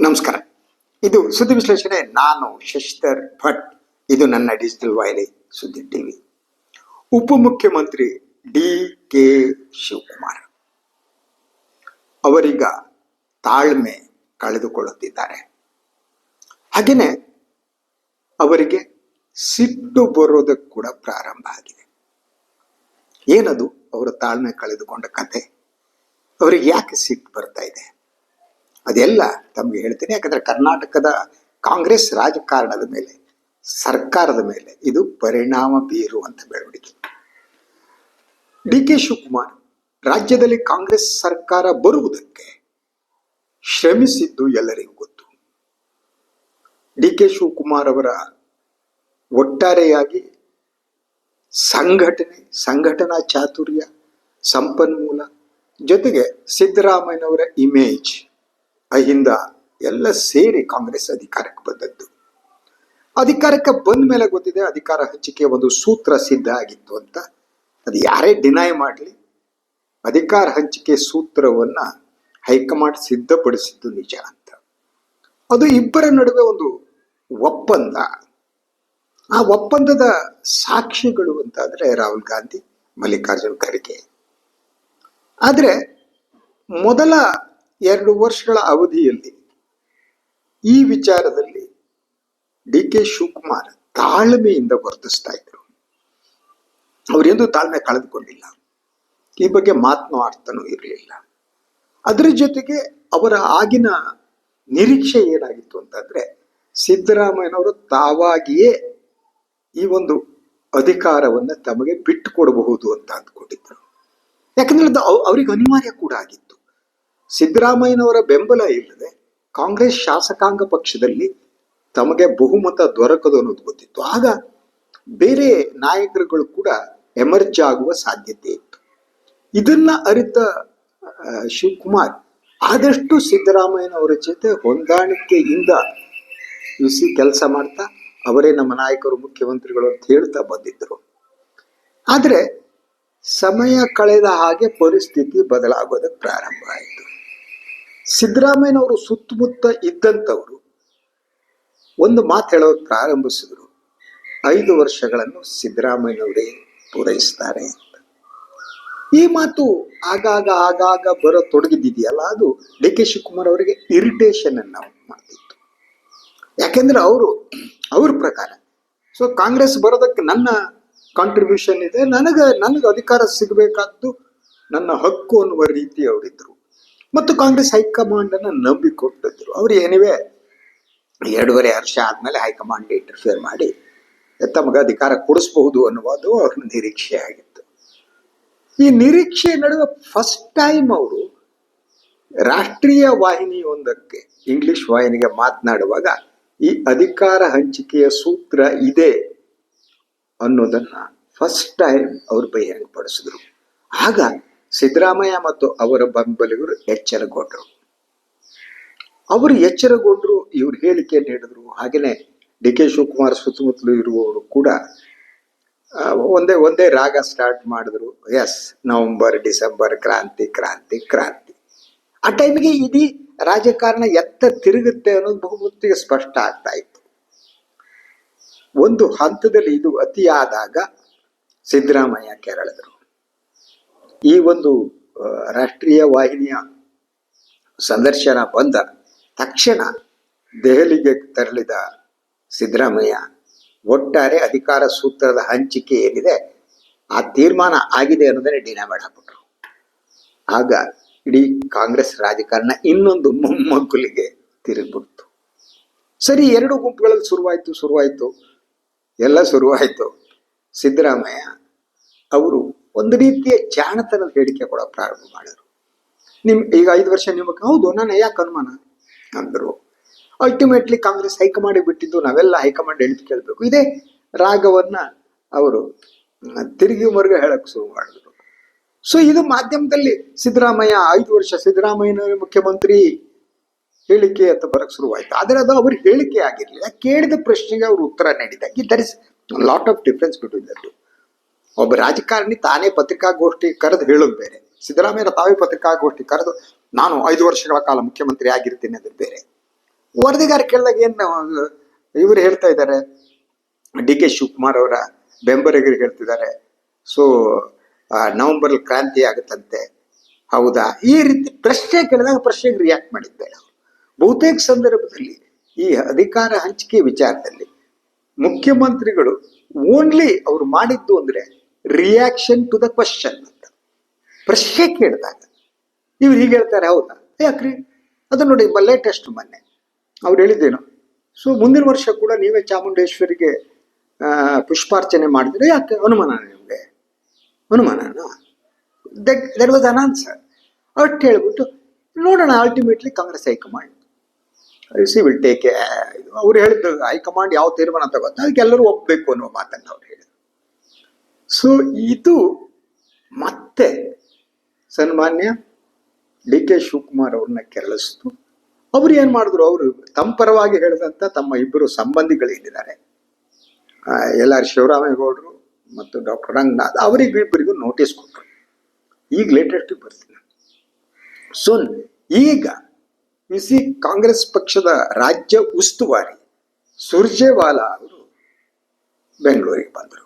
ನಮಸ್ಕಾರ. ಇದು ಸುದ್ದಿ ವಿಶ್ಲೇಷಣೆ. ನಾನು ಶಶಿಧರ್ ಭಟ್. ಇದು ನನ್ನ ಡಿಜಿಟಲ್ ವಾಹಿನಿ ಸುದ್ದಿ ಟಿವಿ. ಉಪಮುಖ್ಯಮಂತ್ರಿ ಡಿ ಕೆ ಶಿವಕುಮಾರ್ ಅವರೀಗ ತಾಳ್ಮೆ ಕಳೆದುಕೊಳ್ಳುತ್ತಿದ್ದಾರೆ. ಹಾಗೆಯೇ ಅವರಿಗೆ ಸಿಟ್ಟು ಬರೋದಕ್ಕೆ ಕೂಡ ಪ್ರಾರಂಭ ಆಗಿದೆ. ಏನದು? ಅವರ ತಾಳ್ಮೆ ಕಳೆದುಕೊಂಡ ಕತೆ. ಅವರಿಗೆ ಯಾಕೆ ಸಿಟ್ಟು ಬರ್ತಾ ಇದೆ? ಅದೆಲ್ಲ ತಮಗೆ ಹೇಳ್ತೀನಿ. ಯಾಕಂದ್ರೆ ಕರ್ನಾಟಕದ ಕಾಂಗ್ರೆಸ್ ರಾಜಕಾರಣದ ಮೇಲೆ, ಸರ್ಕಾರದ ಮೇಲೆ ಇದು ಪರಿಣಾಮ ಬೀರುವಂತ ಬೆಳವಣಿಗೆ. ಡಿ ಕೆ ಶಿವಕುಮಾರ್ ರಾಜ್ಯದಲ್ಲಿ ಕಾಂಗ್ರೆಸ್ ಸರ್ಕಾರ ಬರುವುದಕ್ಕೆ ಶ್ರಮಿಸಿದ್ದು ಎಲ್ಲರಿಗೂ ಗೊತ್ತು. ಡಿ ಕೆ ಶಿವಕುಮಾರ್ ಅವರ ಒಟ್ಟಾರೆಯಾಗಿ ಸಂಘಟನೆ, ಸಂಘಟನಾ ಚಾತುರ್ಯ, ಸಂಪನ್ಮೂಲ ಜೊತೆಗೆ ಸಿದ್ದರಾಮಯ್ಯನವರ ಇಮೇಜ್ ಅಹಿಂದ ಎಲ್ಲ ಸೇರಿ ಕಾಂಗ್ರೆಸ್ ಅಧಿಕಾರಕ್ಕೆ ಬಂದದ್ದು. ಅಧಿಕಾರಕ್ಕೆ ಬಂದ ಮೇಲೆ ಗೊತ್ತಿದೆ, ಅಧಿಕಾರ ಹಂಚಿಕೆ ಒಂದು ಸೂತ್ರ ಸಿದ್ಧ ಆಗಿತ್ತು ಅಂತ. ಅದು ಯಾರೇ ಡಿನೈ ಮಾಡಲಿ, ಅಧಿಕಾರ ಹಂಚಿಕೆ ಸೂತ್ರವನ್ನ ಹೈಕಮಾಂಡ್ ಸಿದ್ಧಪಡಿಸಿದ್ದು ನಿಜ ಅಂತ. ಅದು ಇಬ್ಬರ ನಡುವೆ ಒಂದು ಒಪ್ಪಂದ. ಆ ಒಪ್ಪಂದದ ಸಾಕ್ಷಿಗಳು ಅಂತಾದರೆ ರಾಹುಲ್ ಗಾಂಧಿ, ಮಲ್ಲಿಕಾರ್ಜುನ್ ಖರ್ಗೆ. ಆದರೆ ಮೊದಲ ಎರಡು ವರ್ಷಗಳ ಅವಧಿಯಲ್ಲಿ ಈ ವಿಚಾರದಲ್ಲಿ ಡಿ ಕೆ ಶಿವಕುಮಾರ್ ತಾಳ್ಮೆಯಿಂದ ವರ್ತಿಸ್ತಾ ಇದ್ರು. ಅವರೆಂದೂ ತಾಳ್ಮೆ ಕಳೆದುಕೊಂಡಿಲ್ಲ. ಈ ಬಗ್ಗೆ ಮಾತನಾಡ್ತಾನೂ ಇರಲಿಲ್ಲ. ಅದರ ಜೊತೆಗೆ ಅವರ ಆಗಿನ ನಿರೀಕ್ಷೆ ಏನಾಗಿತ್ತು ಅಂತಂದ್ರೆ ಸಿದ್ದರಾಮಯ್ಯನವರು ತಾವಾಗಿಯೇ ಈ ಒಂದು ಅಧಿಕಾರವನ್ನು ತಮಗೆ ಬಿಟ್ಟು ಕೊಡಬಹುದು ಅಂತ ಅಂದ್ಕೊಂಡಿದ್ರು. ಯಾಕಂದ್ರೆ ಅವ್ರಿಗೆ ಅನಿವಾರ್ಯ ಕೂಡ ಆಗಿತ್ತು. ಸಿದ್ದರಾಮಯ್ಯನವರ ಬೆಂಬಲ ಇಲ್ಲದೆ ಕಾಂಗ್ರೆಸ್ ಶಾಸಕಾಂಗ ಪಕ್ಷದಲ್ಲಿ ತಮಗೆ ಬಹುಮತ ದೊರಕದು ಅನ್ನೋದು ಗೊತ್ತಿತ್ತು. ಆಗ ಬೇರೆ ನಾಯಕರುಗಳು ಕೂಡ ಎಮರ್ಜ್ ಆಗುವ ಸಾಧ್ಯತೆ ಇತ್ತು. ಇದನ್ನ ಅರಿತ ಶಿವಕುಮಾರ್ ಆದಷ್ಟು ಸಿದ್ದರಾಮಯ್ಯನವರ ಜೊತೆ ಹೊಂದಾಣಿಕೆಯಿಂದ ಇಸಿ ಕೆಲಸ ಮಾಡ್ತಾ ಅವರೇ ನಮ್ಮ ನಾಯಕರು, ಮುಖ್ಯಮಂತ್ರಿಗಳು ಅಂತ ಹೇಳ್ತಾ ಬಂದಿದ್ದರು. ಆದರೆ ಸಮಯ ಕಳೆದ ಹಾಗೆ ಪರಿಸ್ಥಿತಿ ಬದಲಾಗೋದಕ್ಕೆ ಪ್ರಾರಂಭ ಆಯಿತು. ಸಿದ್ದರಾಮಯ್ಯನವರು ಸುತ್ತಮುತ್ತ ಇದ್ದಂಥವರು ಒಂದು ಮಾತು ಹೇಳೋದು ಪ್ರಾರಂಭಿಸಿದರು. ಐದು ವರ್ಷಗಳನ್ನು ಸಿದ್ದರಾಮಯ್ಯನವರೇ ಪೂರೈಸ್ತಾರೆ ಅಂತ. ಈ ಮಾತು ಆಗಾಗ ಆಗಾಗ ಬರೋ ತೊಡಗಿದ್ದಿದೆಯಲ್ಲ, ಅದು ಡಿ ಕೆ ಶಿವಕುಮಾರ್ ಅವರಿಗೆ ಇರಿಟೇಷನ್ ಅನ್ನು ಮಾಡ್ತಿತ್ತು. ಯಾಕೆಂದ್ರೆ ಅವರು, ಅವ್ರ ಪ್ರಕಾರ. ಸೊ ಕಾಂಗ್ರೆಸ್ ಬರೋದಕ್ಕೆ ನನ್ನ ಕಾಂಟ್ರಿಬ್ಯೂಷನ್ ಇದೆ, ನನಗೆ ನನಗೆ ಅಧಿಕಾರ ಸಿಗಬೇಕಾದ್ದು ನನ್ನ ಹಕ್ಕು ಅನ್ನುವ ರೀತಿ ಅವರಿದ್ರು. ಮತ್ತು ಕಾಂಗ್ರೆಸ್ ಹೈಕಮಾಂಡ್ ಅನ್ನ ನಂಬಿಕೊಟ್ಟಿದ್ರು. ಅವ್ರು ಏನಿವೆ? ಎರಡೂವರೆ ವರ್ಷ ಆದ್ಮೇಲೆ ಹೈಕಮಾಂಡ್ ಇಂಟರ್ಫಿಯರ್ ಮಾಡಿ ತಮಗೆ ಅಧಿಕಾರ ಕೊಡಿಸಬಹುದು ಅನ್ನುವುದು ಅವ್ರ ನಿರೀಕ್ಷೆ ಆಗಿತ್ತು. ಈ ನಿರೀಕ್ಷೆ ನಡುವೆ ಫಸ್ಟ್ ಟೈಮ್ ಅವರು ರಾಷ್ಟ್ರೀಯ ವಾಹಿನಿಯೊಂದಕ್ಕೆ ಇಂಗ್ಲಿಷ್ ವಾಹಿನಿಗೆ ಮಾತನಾಡುವಾಗ ಈ ಅಧಿಕಾರ ಹಂಚಿಕೆಯ ಸೂತ್ರ ಇದೆ ಅನ್ನೋದನ್ನ ಫಸ್ಟ್ ಟೈಮ್ ಅವರು ಬಹಿರಂಗಪಡಿಸಿದ್ರು ಆಗ ಸಿದ್ದರಾಮಯ್ಯ ಮತ್ತು ಅವರ ಬೆಂಬಲಿಗರು ಎಚ್ಚರಗೊಂಡರು. ಅವರು ಎಚ್ಚರಗೊಂಡರು, ಇವರು ಹೇಳಿಕೆ ನೀಡಿದ್ರು. ಹಾಗೆಯೇ ಡಿ ಕೆ ಶಿವಕುಮಾರ್ ಸುತ್ತಮುತ್ತಲು ಇರುವವರು ಕೂಡ ಒಂದೇ ಒಂದೇ ರಾಗ ಸ್ಟಾರ್ಟ್ ಮಾಡಿದ್ರು. ಎಸ್ ನವೆಂಬರ್ ಡಿಸೆಂಬರ್ ಕ್ರಾಂತಿ ಕ್ರಾಂತಿ ಕ್ರಾಂತಿ. ಆ ಟೈಮಿಗೆ ಇಡೀ ರಾಜಕಾರಣ ಎತ್ತ ತಿರುಗುತ್ತೆ ಅನ್ನೋದು ಬಹುಮುತ್ತಿಗೆ ಸ್ಪಷ್ಟ ಆಗ್ತಾ ಇತ್ತು. ಒಂದು ಹಂತದಲ್ಲಿ ಇದು ಅತಿಯಾದಾಗ ಸಿದ್ದರಾಮಯ್ಯ ಕೆರಳಿದ್ರು. ಈ ಒಂದು ರಾಷ್ಟ್ರೀಯ ವಾಹಿನಿಯ ಸಂದರ್ಶನ ಬಂದ ತಕ್ಷಣ ದೆಹಲಿಗೆ ತೆರಳಿದ ಸಿದ್ದರಾಮಯ್ಯ ಒಟ್ಟಾರೆ ಅಧಿಕಾರ ಸೂತ್ರದ ಹಂಚಿಕೆ ಏನಿದೆ, ಆ ತೀರ್ಮಾನ ಆಗಿದೆ ಅನ್ನೋದನ್ನೇ ಡಿನೈ ಮಾಡಾಕ್ಬಿಟ್ರು ಆಗ ಇಡೀ ಕಾಂಗ್ರೆಸ್ ರಾಜಕಾರಣ ಇನ್ನೊಂದು ಮೊಮ್ಮಗುಲಿಗೆ ತಿರುಗಿಬಿಡ್ತು. ಸರಿ, ಎರಡು ಗುಂಪುಗಳಲ್ಲಿ ಶುರುವಾಯಿತು ಶುರುವಾಯಿತು. ಎಲ್ಲ ಶುರುವಾಯಿತು. ಸಿದ್ದರಾಮಯ್ಯ ಅವರು ಒಂದು ರೀತಿಯ ಜಾಣತನದ ಹೇಳಿಕೆ ಕೊಡೋ ಪ್ರಾರಂಭ ಮಾಡಿದ್ರು. ನಿಮ್ ಈಗ ಐದು ವರ್ಷ ನಿಮಗೆ ಹೌದು ನಾನು ಯಾಕೆ ಅನುಮಾನ? ಅಂದರು. ಅಲ್ಟಿಮೇಟ್ಲಿ ಕಾಂಗ್ರೆಸ್ ಹೈಕಮಾಂಡ್ ಬಿಟ್ಟಿದ್ದು, ನಾವೆಲ್ಲ ಹೈಕಮಾಂಡ್ ಹೇಳಿದ್ ಕೇಳಬೇಕು. ಇದೇ ರಾಗವನ್ನ ಅವರು ತಿರುಗಿ ಮರುಗ ಹೇಳಕ್ ಶುರು ಮಾಡಿದ್ರು. ಸೊ ಇದು ಮಾಧ್ಯಮದಲ್ಲಿ ಸಿದ್ದರಾಮಯ್ಯ, ಐದು ವರ್ಷ ಸಿದ್ದರಾಮಯ್ಯನ ಮುಖ್ಯಮಂತ್ರಿ ಹೇಳಿಕೆ ಅಂತ ಬರಕ್ ಶುರುವಾಯ್ತು ಆದರೆ ಅದು ಅವ್ರ ಹೇಳಿಕೆ ಆಗಿರ್ಲಿಲ್ಲ. ಕೇಳಿದ ಪ್ರಶ್ನೆಗೆ ಅವರು ಉತ್ತರ ನೀಡಿದಾಗ that is lot of difference between that ಒಬ್ಬ ರಾಜಕಾರಣಿ ತಾನೇ ಪತ್ರಿಕಾಗೋಷ್ಠಿ ಕರೆದು ಹೇಳೋದು ಬೇರೆ. ಸಿದ್ದರಾಮಯ್ಯ ತಾವೇ ಪತ್ರಿಕಾಗೋಷ್ಠಿ ಕರೆದು ನಾನು ಐದು ವರ್ಷಗಳ ಕಾಲ ಮುಖ್ಯಮಂತ್ರಿ ಆಗಿರ್ತೀನಿ ಅಂದ್ರೆ ಬೇರೆ. ವರದಿಗಾರ ಕೇಳಿದಾಗ ಏನು ಇವರು ಹೇಳ್ತಾ ಇದ್ದಾರೆ, ಡಿ ಕೆ ಶಿವಕುಮಾರ್ ಅವರ ಬೆಂಬಲಿಗರಿಗೆ ಹೇಳ್ತಿದ್ದಾರೆ. ಸೊ ನವೆಂಬರ್ ಕ್ರಾಂತಿ ಆಗುತ್ತಂತೆ. ಹೌದಾ? ಈ ರೀತಿ ಪ್ರಶ್ನೆ ಕೇಳಿದಾಗ ಪ್ರಶ್ನೆಗೆ ರಿಯಾಕ್ಟ್ ಮಾಡಿದ್ದಾರೆ ಬಹುತೇಕ ಸಂದರ್ಭದಲ್ಲಿ ಈ ಅಧಿಕಾರ ಹಂಚಿಕೆ ವಿಚಾರದಲ್ಲಿ ಮುಖ್ಯಮಂತ್ರಿಗಳು ಓನ್ಲಿ ಅವ್ರು ಮಾಡಿದ್ದು ಅಂದ್ರೆ ರಿಯಾಕ್ಷನ್ ಟು ದ ಕ್ವಶನ್ ಅಂತ ಪ್ರಶ್ನೆ ಕೇಳಿದಾಗ ಇವ್ರು ಹೀಗೆ ಹೇಳ್ತಾರೆ, ಹೌದಾ? ಯಾಕ್ರಿ? ಅದು ನೋಡಿ ಲೇಟೆಸ್ಟ್ ಮೊನ್ನೆ. ಅವ್ರು ಹೇಳಿದ್ದೇನು, ಸೊ, ಮುಂದಿನ ವರ್ಷ ಕೂಡ ನೀವೇ ಚಾಮುಂಡೇಶ್ವರಿಗೆ ಪುಷ್ಪಾರ್ಚನೆ ಮಾಡಿದ್ರೆ ಯಾಕೆ? ಅನುಮಾನ ನಿಮಗೆ? ಅನುಮಾನನಾ ದಟ್ ವಾಸ್ ಅನ್ ಆನ್ಸರ್ ಅಷ್ಟು ಹೇಳ್ಬಿಟ್ಟು, ನೋಡೋಣ ultimately Congress high command. C will take ಅವ್ರು ಹೇಳಿದ್ದು ಹೈಕಮಾಂಡ್ ಯಾವ ತೀರ್ಮಾನ ತಗೋತ, ಅದಕ್ಕೆ ಎಲ್ಲರೂ ಒಪ್ಪಬೇಕು ಅನ್ನೋ ಮಾತನ್ನು ಅವ್ರು ಸೊ ಇದು ಮತ್ತೆ ಸನ್ಮಾನ್ಯ ಡಿ ಕೆ ಶಿವಕುಮಾರ್ ಅವ್ರನ್ನ ಕೆರಳಿಸ್ತು. ಅವ್ರು ಏನು ಮಾಡಿದ್ರು? ಅವರು ತಮ್ಮ ಪರವಾಗಿ ಹೇಳಿದಂತ ತಮ್ಮ ಇಬ್ಬರು ಸಂಬಂಧಿಗಳೇನಿದ್ದಾರೆ ಎಲ್ ಆರ್ ಶಿವರಾಮೇಗೌಡರು ಮತ್ತು ಡಾಕ್ಟರ್ ರಂಗನಾಥ್ ಅವರಿಗಿಬ್ಬರಿಗೂ ನೋಟಿಸ್ ಕೊಟ್ಟರು ಈಗ ಲೇಟೆಸ್ಟ್ ಬರ್ತೀನಿ. ಸೊ, ಈಗ ಸಿ ಕಾಂಗ್ರೆಸ್ ಪಕ್ಷದ ರಾಜ್ಯ ಉಸ್ತುವಾರಿ ಸುರ್ಜೇವಾಲಾ ಅವರು ಬೆಂಗಳೂರಿಗೆ ಬಂದರು.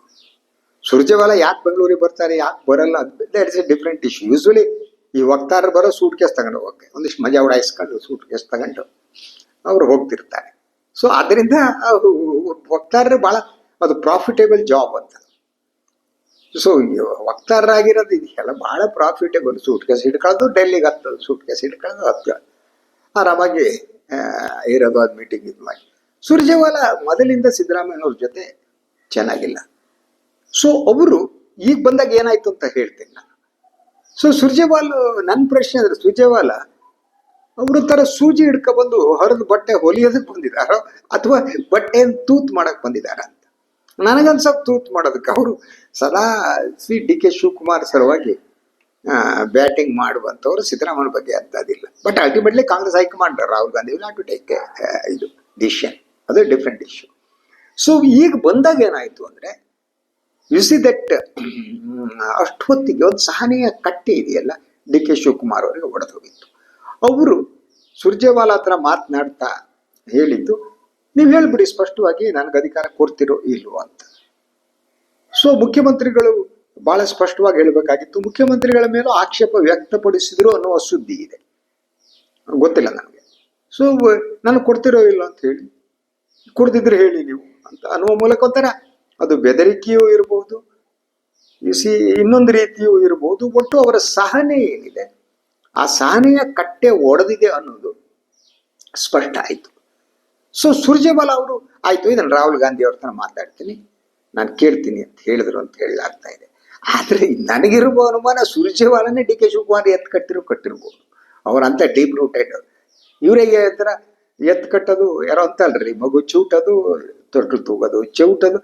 ಸುರ್ಜೇವಾಲಾ ಯಾಕೆ ಬೆಂಗಳೂರಿಗೆ ಬರ್ತಾರೆ, ಯಾಕೆ ಬರಲ್ಲ that is a different issue usually ಈ ವಕ್ತಾರರು ಬರೋ ಸೂಟ್ ಕೇಸ್ ತಗೊಂಡು ಹೋಗಕ್ಕೆ, ಒಂದಿಷ್ಟು ಮಜಾ ಉಡಾಯಿಸ್ಕೊಂಡು ಸೂಟ್ ಕೇಸ್ ತಗೊಂಡು ಅವ್ರು ಹೋಗ್ತಿರ್ತಾರೆ. ಸೊ ಅದರಿಂದ ವಕ್ತಾರರು ಭಾಳ ಅದು ಪ್ರಾಫಿಟೇಬಲ್ ಜಾಬ್ ಅಂತ. ಸೊ ವಕ್ತಾರರಾಗಿರೋದು ಇದೆಯಲ್ಲ ಭಾಳ ಪ್ರಾಫಿಟೇಬಲ್ ಸೂಟ್ ಕೇಸ್ ಹಿಡ್ಕೊಳ್ಳೋದು ಡೆಲ್ಲಿಗೆ ಹತ್ತೋದು ಸೂಟ್ ಕೇಸ್ ಹಿಡ್ಕೊಳ್ಳೋದು ಹತ್ತು ಆರಾಮಾಗಿ ಇರೋದು ಅದು ಮೀಟಿಂಗ್ ಇದು ಮಾಡಿ ಸುರ್ಜೇವಾಲ ಮೊದಲಿಂದ ಸಿದ್ದರಾಮಯ್ಯನವ್ರ ಜೊತೆ ಚೆನ್ನಾಗಿಲ್ಲ. ಸೊ ಅವರು ಈಗ ಬಂದಾಗ ಏನಾಯ್ತು ಅಂತ ಹೇಳ್ತೀನಿ ನಾನು. ಸೊ ಸುರ್ಜೇವಾಲ್ ನನ್ನ ಪ್ರಶ್ನೆ ಅಂದ್ರೆ ಸುರ್ಜೇವಾಲ, ಅವರು ತರ ಸೂಜಿ ಹಿಡ್ಕೊಬಂದು ಹರಿದು ಬಟ್ಟೆ ಹೊಲಿಯೋದಕ್ಕೆ ಬಂದಿದಾರೋ, ಅಥವಾ ಬಟ್ಟೆಯನ್ನು ತೂತ್ ಮಾಡಕ್ ಬಂದಿದಾರ ಅಂತ. ನನಗನ್ಸಕ್ ತೂತ್ ಮಾಡೋದಕ್ಕೆ ಅವರು ಸದಾ ಸಿ ಡಿ ಕೆ ಶಿವಕುಮಾರ್ ಸಲುವಾಗಿ ಬ್ಯಾಟಿಂಗ್ ಮಾಡುವಂಥವ್ರು ಸಿದ್ದರಾಮಯ್ಯ ಬಗ್ಗೆ ಅಂತದಿಲ್ಲ but ultimately Congress high command Rahul Gandhi will to take ಇದು ಡಿಸಿಷನ್ ಅದು ಡಿಫ್ರೆಂಟ್ ಇಶ್ಯೂ ಸೊ ಈಗ ಬಂದಾಗ ಏನಾಯ್ತು ಅಂದ್ರೆ ಯು ಸಿ ದಟ್ ಅಷ್ಟೊತ್ತಿಗೆ ಒಂದು ಸಹನೆಯ ಕಟ್ಟೆ ಇದೆಯಲ್ಲ, ಡಿ ಕೆ ಶಿವಕುಮಾರ್ ಅವರಿಗೆ ಒಡೆದು ಹೋಗಿತ್ತು ಅವರು ಸುರ್ಜೇವಾಲಾ ಹತ್ರ ಮಾತನಾಡ್ತಾ ಹೇಳಿದ್ದು, ನೀವು ಹೇಳ್ಬಿಡಿ ಸ್ಪಷ್ಟವಾಗಿ ನನಗೆ ಅಧಿಕಾರ ಕೊಡ್ತಿರೋ ಇಲ್ವೋ ಅಂತ. ಸೊ ಮುಖ್ಯಮಂತ್ರಿಗಳು ಬಹಳ ಸ್ಪಷ್ಟವಾಗಿ ಹೇಳಬೇಕಾಗಿತ್ತು, ಮುಖ್ಯಮಂತ್ರಿಗಳ ಮೇಲೂ ಆಕ್ಷೇಪ ವ್ಯಕ್ತಪಡಿಸಿದ್ರು ಅನ್ನುವ ಸುದ್ದಿ ಇದೆ. ಗೊತ್ತಿಲ್ಲ ನನಗೆ. ಸೊ ನಾನು ಕೊಡ್ತಿರೋ ಇಲ್ಲ ಅಂತ ಹೇಳಿ. ಕೊಡ್ದಿದ್ರೆ ಹೇಳಿ ನೀವು ಅಂತ ಅನ್ನುವ ಮೂಲಕ ಒಂಥರ ಅದು ಬೆದರಿಕೆಯೂ ಇರಬಹುದು ಸಿ ಇನ್ನೊಂದು ರೀತಿಯೂ ಇರಬಹುದು, ಒಟ್ಟು ಅವರ ಸಹನೆ ಏನಿದೆ? ಆ ಸಹನೆಯ ಕಟ್ಟೆ ಒಡೆದಿದೆ ಅನ್ನೋದು ಸ್ಪಷ್ಟ ಆಯಿತು. ಸೊ ಸುರ್ಜೇವಾಲಾ ಅವರು, ಆಯಿತು, ಇದನ್ನು ರಾಹುಲ್ ಗಾಂಧಿ ಅವ್ರ ಹತ್ರ ಮಾತಾಡ್ತೀನಿ. ನಾನು ಕೇಳ್ತೀನಿ ಅಂತ ಹೇಳಿದ್ರು ಅಂತ ಹೇಳಲಾಗ್ತಾ ಇದೆ. ಆದರೆ ನನಗಿರುವ ಅನುಮಾನ ಸುರ್ಜೇವಾಲಾನೇ ಡಿ ಕೆ ಶಿವಕುಮಾರ್ ಎತ್ತು ಕಟ್ಟಿರೋ ಕಟ್ಟಿರ್ಬೋದು. ಅವರಂತ ಡೀಪ್ ರೂಟೆಡ್ ಇವರಿಗೆ ಥರ ಎತ್ತು ಕಟ್ಟೋದು ಯಾರೋ ಅಂತಲ್ರಿ ಮಗು ಚೂಟೋದು ತೊಟ್ಲು ತೂಗೋದು, ಚೌಟದು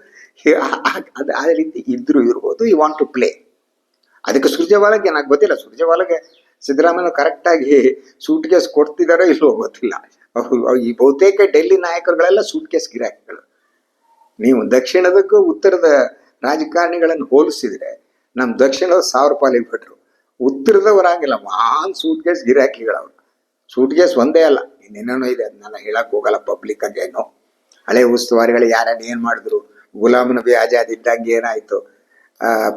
ಅದು ಆ ರೀತಿ ಇದ್ರೂ ಇರ್ಬೋದು ಯು ವಾಂಟ್ ಟು ಪ್ಲೇ ಅದಕ್ಕೆ ಸುರ್ಜೇವಾಲಾಗೆ ನನಗೆ ಗೊತ್ತಿಲ್ಲ ಸುರ್ಜೇವಾಲಾಗೆ ಸಿದ್ದರಾಮಯ್ಯ ಕರೆಕ್ಟಾಗಿ ಸೂಟ್ ಕೇಸ್ ಕೊಡ್ತಿದಾರೋ ಇಲ್ಲೋ ಗೊತ್ತಿಲ್ಲ. ಈ ಬಹುತೇಕ ಡೆಲ್ಲಿ ನಾಯಕರುಗಳೆಲ್ಲ ಸೂಟ್ ಕೇಸ್ ಗಿರಾಕಿಗಳು. ನೀವು ದಕ್ಷಿಣದಕ್ಕೂ ಉತ್ತರದ ರಾಜಕಾರಣಿಗಳನ್ನು ಹೋಲಿಸಿದ್ರೆ ನಮ್ಮ ದಕ್ಷಿಣದ ಸಾವಿರ ಪಾಲಿಗೆ ಭಟ್ರು ಉತ್ತರದವರಾಗಿಲ್ಲ ಮಾನ್ ಸೂಟ್ ಕೇಸ್ ಗಿರಾಕಿಗಳವ್ರು. ಸೂಟ್ ಕೇಸ್ ಒಂದೇ ಅಲ್ಲ, ಇನ್ನೇನೇನೋ ಇದೆ, ಅದನ್ನೆಲ್ಲ ಹೇಳಕ್ ಹೋಗಲ್ಲ ಪಬ್ಲಿಕ್ ಆಗೇನೋ ಹಳೆ ಉಸ್ತುವಾರಿಗಳು ಯಾರ್ಯಾರು ಏನ್ ಮಾಡಿದ್ರು? ಗುಲಾಮ್ ನಬಿ ಆಜಾದ್ ಇದ್ದಾಗ ಏನಾಯ್ತು?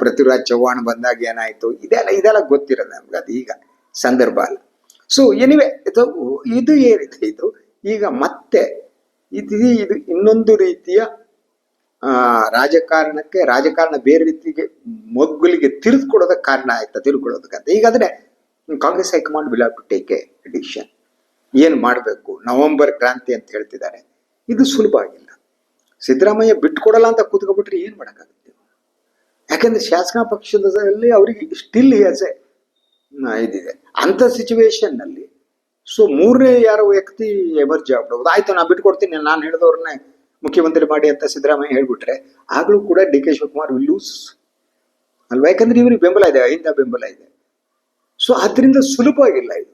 ಪೃಥ್ವಿರಾಜ್ ಚೌಹಾಣ್ ಬಂದಾಗ ಏನಾಯ್ತು? ಇದೆಲ್ಲ ಇದೆಲ್ಲ ಗೊತ್ತಿರೋದು ನಮ್ಗೆ ಅದು ಈಗ ಸಂದರ್ಭ ಅಲ್ಲ. ಸೊ ಎನಿವೆ ಇದು ಇದು ಏನಿದೆ ಇದು. ಈಗ ಮತ್ತೆ ಇದು ಇದು ಇನ್ನೊಂದು ರೀತಿಯ ರಾಜಕಾರಣಕ್ಕೆ, ರಾಜಕಾರಣ ಬೇರೆ ರೀತಿಗೆ ಮಗ್ಗುಲಿಗೆ ತಿರುಗಿಕೊಡೋದಕ್ಕೆ ಕಾರಣ ಆಯ್ತಾ ತಿರುಗಿಕೊಳ್ಳೋದಕ್ಕಂತ ಈಗಾದ್ರೆ Congress high command will to take a decision. ಏನು ಮಾಡಬೇಕು? ನವೆಂಬರ್ ಕ್ರಾಂತಿ ಅಂತ ಹೇಳ್ತಿದ್ದಾರೆ. ಇದು ಸುಲಭ ಆಗಿಲ್ಲ. ಸಿದ್ದರಾಮಯ್ಯ ಬಿಟ್ಕೊಡಲ್ಲ ಅಂತ ಕೂತ್ಕೊಬಿಟ್ರೆ ಏನು ಮಾಡೋಕ್ಕಾಗುತ್ತೆ? ಯಾಕಂದ್ರೆ ಶಾಸಕ ಪಕ್ಷದಲ್ಲಿ ಅವರಿಗೆ ಸ್ಟಿಲ್ ಎ ಇದಿದೆ. ಅಂಥ ಸಿಚುವೇಶನ್ನಲ್ಲಿ ಸೊ ಮೂರನೇ ಯಾರೋ ವ್ಯಕ್ತಿ ಎಮರ್ಜಿ ಆಗ್ಬಿಡೋದು ಆಯ್ತು, ನಾನು ಬಿಟ್ಕೊಡ್ತೀನಿ, ನಾನು ಹೇಳಿದವ್ರನ್ನೇ ಮುಖ್ಯಮಂತ್ರಿ ಮಾಡಿ ಅಂತ ಸಿದ್ದರಾಮಯ್ಯ ಹೇಳ್ಬಿಟ್ರೆ ಆಗಲೂ ಕೂಡ D K Shivakumar will lose ಅಲ್ವಾ? ಯಾಕಂದ್ರೆ ಇವ್ರಿಗೆ ಬೆಂಬಲ ಇದೆ ಅಹಿಂದ ಬೆಂಬಲ ಇದೆ. ಸೊ ಅದರಿಂದ ಸುಲಭವಾಗಿಲ್ಲ ಇದು.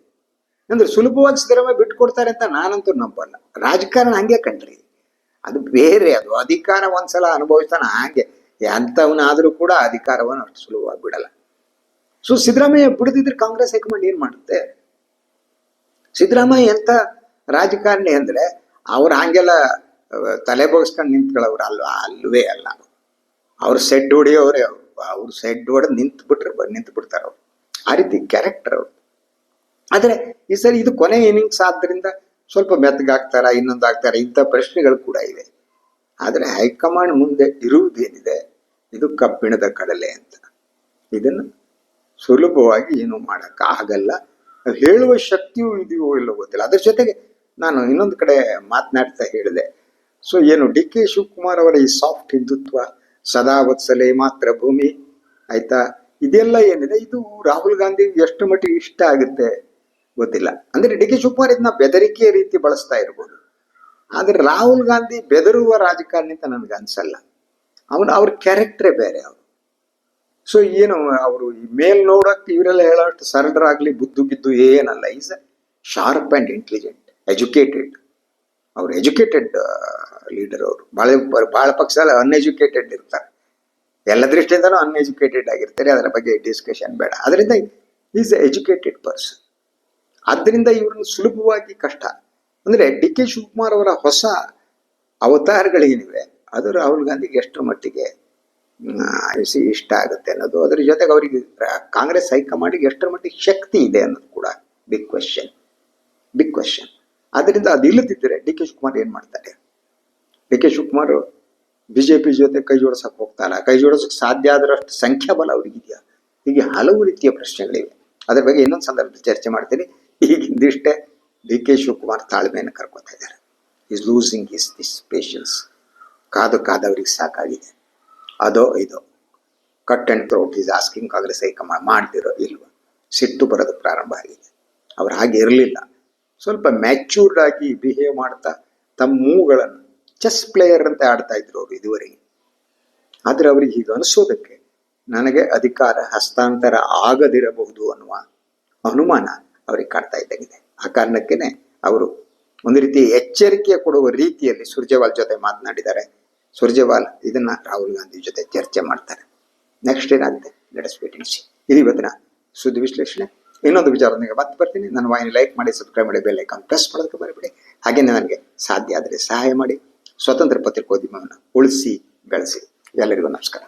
ಅಂದ್ರೆ ಸುಲಭವಾಗಿ ಸಿದ್ದರಾಮಯ್ಯ ಬಿಟ್ಕೊಡ್ತಾರೆ ಅಂತ ನಾನಂತೂ ನಂಬಲ್ಲ. ರಾಜಕಾರಣ ಹಂಗೆ ಕಣ್ರಿ. ಅದು ಬೇರೆ, ಅದು ಅಧಿಕಾರ ಒಂದ್ಸಲ ಅನುಭವಿಸ್ತಾನೆ ಹಾಗೆ. ಎಂಥವನಾದರೂ ಕೂಡ ಅಧಿಕಾರವನ್ನು ಅಷ್ಟು ಸುಲಭವಾಗಿ ಬಿಡಲ್ಲ. ಸೊ ಸಿದ್ದರಾಮಯ್ಯ ಬಿಡದಿದ್ರೆ ಕಾಂಗ್ರೆಸ್ ಹೈಕಮಾಂಡ್ ಏನ್ ಮಾಡುತ್ತೆ? ಸಿದ್ದರಾಮಯ್ಯ ಎಂತ ರಾಜಕಾರಣಿ ಅಂದ್ರೆ ಅವ್ರು ಹಾಗೆಲ್ಲ ತಲೆ ಬಗ್ಸ್ಕೊಂಡು ನಿಂತ್ಕೊಳ್ಳೋರು ಅಲ್ವಾ? ಅಲ್ವೇ ಅಲ್ಲ. ಅವ್ರು ಸೆಡ್ ಹೊಡಿಯೋರೇ, ಅವ್ರು ಸೆಡ್ ಹೊಡೆದು ನಿಂತು ಬಿಟ್ರೆ ನಿಂತು ಬಿಡ್ತಾರೆ ಅವ್ರು ಆ ರೀತಿ ಕ್ಯಾರೆಕ್ಟರ್ ಅವ್ರು. ಆದರೆ ಈ ಸರಿ ಇದು ಕೊನೆ ಇನ್ನಿಂಗ್ಸ್ ಆದ್ದರಿಂದ ಸ್ವಲ್ಪ ಮೆತ್ತಗಾಗ್ತಾರ ಇನ್ನೊಂದು ಆಗ್ತಾರ ಇಂಥ ಪ್ರಶ್ನೆಗಳು ಕೂಡ ಇವೆ. ಆದರೆ ಹೈಕಮಾಂಡ್ ಮುಂದೆ ಇರುವುದೇನಿದೆ? ಇದು ಕಬ್ಬಿಣದ ಕಡಲೆ ಅಂತ. ಇದನ್ನು ಸುಲಭವಾಗಿ ಏನು ಮಾಡೋಕ್ಕಾಗಲ್ಲ. ಹೇಳುವ ಶಕ್ತಿಯೂ ಇದೆಯೋ ಇಲ್ಲೋ ಗೊತ್ತಿಲ್ಲ. ಅದ್ರ ಜೊತೆಗೆ ನಾನು ಇನ್ನೊಂದು ಕಡೆ ಮಾತನಾಡ್ತಾ ಹೇಳಿದೆ. ಸೊ ಏನು ಡಿ ಕೆ ಶಿವಕುಮಾರ್ ಅವರ ಈ ಸಾಫ್ಟ್ ಹಿಂದುತ್ವ ಸದಾ ವತ್ಸಲೆ ಮಾತ್ರ ಭೂಮಿ, ಆಯ್ತಾ? ಇದೆಲ್ಲ ಏನಿದೆ? ಇದು ರಾಹುಲ್ ಗಾಂಧಿ ಎಷ್ಟು ಮಟ್ಟಿಗೆ ಇಷ್ಟ ಆಗುತ್ತೆ? ಗೊತ್ತಿಲ್ಲ. ಅಂದ್ರೆ ಡಿ ಕೆ ಶಿವಕುಮಾರ್ ಇದನ್ನ ಬೆದರಿಕೆಯ ರೀತಿ ಬಳಸ್ತಾ ಇರ್ಬೋದು. ಆದ್ರೆ ರಾಹುಲ್ ಗಾಂಧಿ ಬೆದರುವ ರಾಜಕಾರಣಿ ಅಂತ ನನ್ಗೆ ಅನ್ಸಲ್ಲ. ಅವನು ಅವ್ರ ಕ್ಯಾರೆಕ್ಟ್ರೇ ಬೇರೆ ಅವರು. ಸೊ ಏನು ಅವರು ಈ ಮೇಲ್ ನೋಡಕ್ಕೆ ಇವರೆಲ್ಲ ಹೇಳೋಷ್ಟು ಸರಳರಾಗ್ಲಿ ಬುದ್ದು ಗಿದ್ದು ಏನಲ್ಲ. Is sharp and intelligent educated ಅವ್ರು ಎಜುಕೇಟೆಡ್ ಲೀಡರ್ ಅವರು. ಭಾಳ ಭಾಳ ಪಕ್ಷ ಅನ್ಎಜುಕೇಟೆಡ್ ಇರ್ತಾರೆ. ಎಲ್ಲ ದೃಷ್ಟಿಯಿಂದನೂ ಅನ್ಎಜುಕೇಟೆಡ್ ಆಗಿರ್ತಾರೆ. ಅದರ ಬಗ್ಗೆ ಡಿಸ್ಕಷನ್ ಬೇಡ. ಅದರಿಂದ ಈಸ್ ಎಜುಕೇಟೆಡ್ ಪರ್ಸನ್ ಆದ್ದರಿಂದ ಇವ್ರನ್ನ ಸುಲಭವಾಗಿ ಕಷ್ಟ. ಅಂದರೆ ಡಿ ಕೆ ಶಿವಕುಮಾರ್ ಅವರ ಹೊಸ ಅವತಾರಗಳೇನಿವೆ ಅದು ರಾಹುಲ್ ಗಾಂಧಿಗೆ ಎಷ್ಟರ ಮಟ್ಟಿಗೆ ಇಷ್ಟ ಆಗುತ್ತೆ ಅನ್ನೋದು, ಅದರ ಜೊತೆಗೆ ಅವರಿಗೆ ಕಾಂಗ್ರೆಸ್ ಹೈಕಮಾಂಡಿಗೆ ಎಷ್ಟರ ಮಟ್ಟಿಗೆ ಶಕ್ತಿ ಇದೆ ಅನ್ನೋದು ಕೂಡ ಬಿಗ್ ಕ್ವೆಶನ್ ಬಿಗ್ ಕ್ವೆಶನ್ ಅದರಿಂದ ಅದು ಇಲ್ಲದಿದ್ದರೆ ಡಿ ಕೆ ಶಿವಕುಮಾರ್ ಏನು ಮಾಡ್ತಾರೆ? ಡಿ ಕೆ ಶಿವಕುಮಾರ್ ಬಿಜೆಪಿ ಜೊತೆ ಕೈ ಜೋಡಿಸಕ್ಕೆ ಹೋಗ್ತಾರ? ಕೈ ಜೋಡಿಸೋಕೆ ಸಾಧ್ಯ ಆದರಷ್ಟು ಸಂಖ್ಯಾಬಲ ಅವ್ರಿಗಿದೆಯಾ? ಹೀಗೆ ಹಲವು ರೀತಿಯ ಪ್ರಶ್ನೆಗಳಿವೆ. ಅದರ ಬಗ್ಗೆ ಇನ್ನೊಂದು ಸಂದರ್ಭದಲ್ಲಿ ಚರ್ಚೆ ಮಾಡ್ತೀನಿ. ಈಗಿಂದಿಷ್ಟೇ ಡಿ ಕೆ ಶಿವಕುಮಾರ್ ತಾಳ್ಮೆಯನ್ನು ಕರ್ಕೊತಾ ಇದ್ದಾರೆ. Is losing is this patience ಕಾದು ಕಾದವ್ರಿಗೆ ಸಾಕಾಗಿದೆ. ಅದೋ ಇದೋ. Cut and throat is asking Congress high command ಮಾಡ್ತಿರೋ ಇಲ್ವ? ಸಿಟ್ಟು ಬರೋದು ಪ್ರಾರಂಭ ಆಗಿದೆ. ಅವ್ರು ಹಾಗೆ ಇರಲಿಲ್ಲ. ಸ್ವಲ್ಪ ಮ್ಯಾಚ್ಯೂರ್ಡ್ ಆಗಿ ಬಿಹೇವ್ ಮಾಡ್ತಾ ತಮ್ಮ ಮೂಗಳನ್ನು ಚೆಸ್ ಪ್ಲೇಯರ್ ಅಂತ ಆಡ್ತಾ ಇದ್ರು ಅವರು ಇದುವರೆಗೆ. ಆದರೆ ಅವ್ರಿಗೆ ಹೀಗೆ ಅನಿಸೋದಕ್ಕೆ ನನಗೆ ಅಧಿಕಾರ ಹಸ್ತಾಂತರ ಆಗದಿರಬಹುದು ಅನ್ನುವ ಅನುಮಾನ ಅವರಿಗೆ ಕಾಡ್ತಾ ಇದ್ದಂಗಿದೆ. ಆ ಕಾರಣಕ್ಕೇನೆ ಅವರು ಒಂದು ರೀತಿ ಎಚ್ಚರಿಕೆ ಕೊಡುವ ರೀತಿಯಲ್ಲಿ ಸುರ್ಜೇವಾಲ್ ಜೊತೆ ಮಾತನಾಡಿದ್ದಾರೆ. ಸುರ್ಜೇವಾಲ್ ಇದನ್ನ ರಾಹುಲ್ ಗಾಂಧಿ ಜೊತೆ ಚರ್ಚೆ ಮಾಡ್ತಾರೆ. ನೆಕ್ಸ್ಟ್ ಏನಾಗುತ್ತೆ? ನಡೆಸ್ಬಿಟ್ಟಿಸಿ ಇದು ಇವತ್ತಿನ ಸುದ್ದಿ ವಿಶ್ಲೇಷಣೆ. ಇನ್ನೊಂದು ವಿಚಾರದೊಂದಿಗೆ ಮತ್ತೆ ಬರ್ತೀನಿ. ನನ್ನ ವಾಹಿನಿ ಲೈಕ್ ಮಾಡಿ ಸಬ್ಸ್ಕ್ರೈಬ್ ಮಾಡಿ ಬೆಲ್ ಐಕಾನ್ ಪ್ರೆಸ್ ಮಾಡೋದಕ್ಕೆ ಬರಬೇಡಿ ಹಾಗೆಯೇ ನನಗೆ ಸಾಧ್ಯ ಆದರೆ ಸಹಾಯ ಮಾಡಿ. ಸ್ವತಂತ್ರ ಪತ್ರಿಕೋದ್ಯಮವನ್ನು ಉಳಿಸಿ, ಬೆಳೆಸಿ. ಎಲ್ಲರಿಗೂ ನಮಸ್ಕಾರ.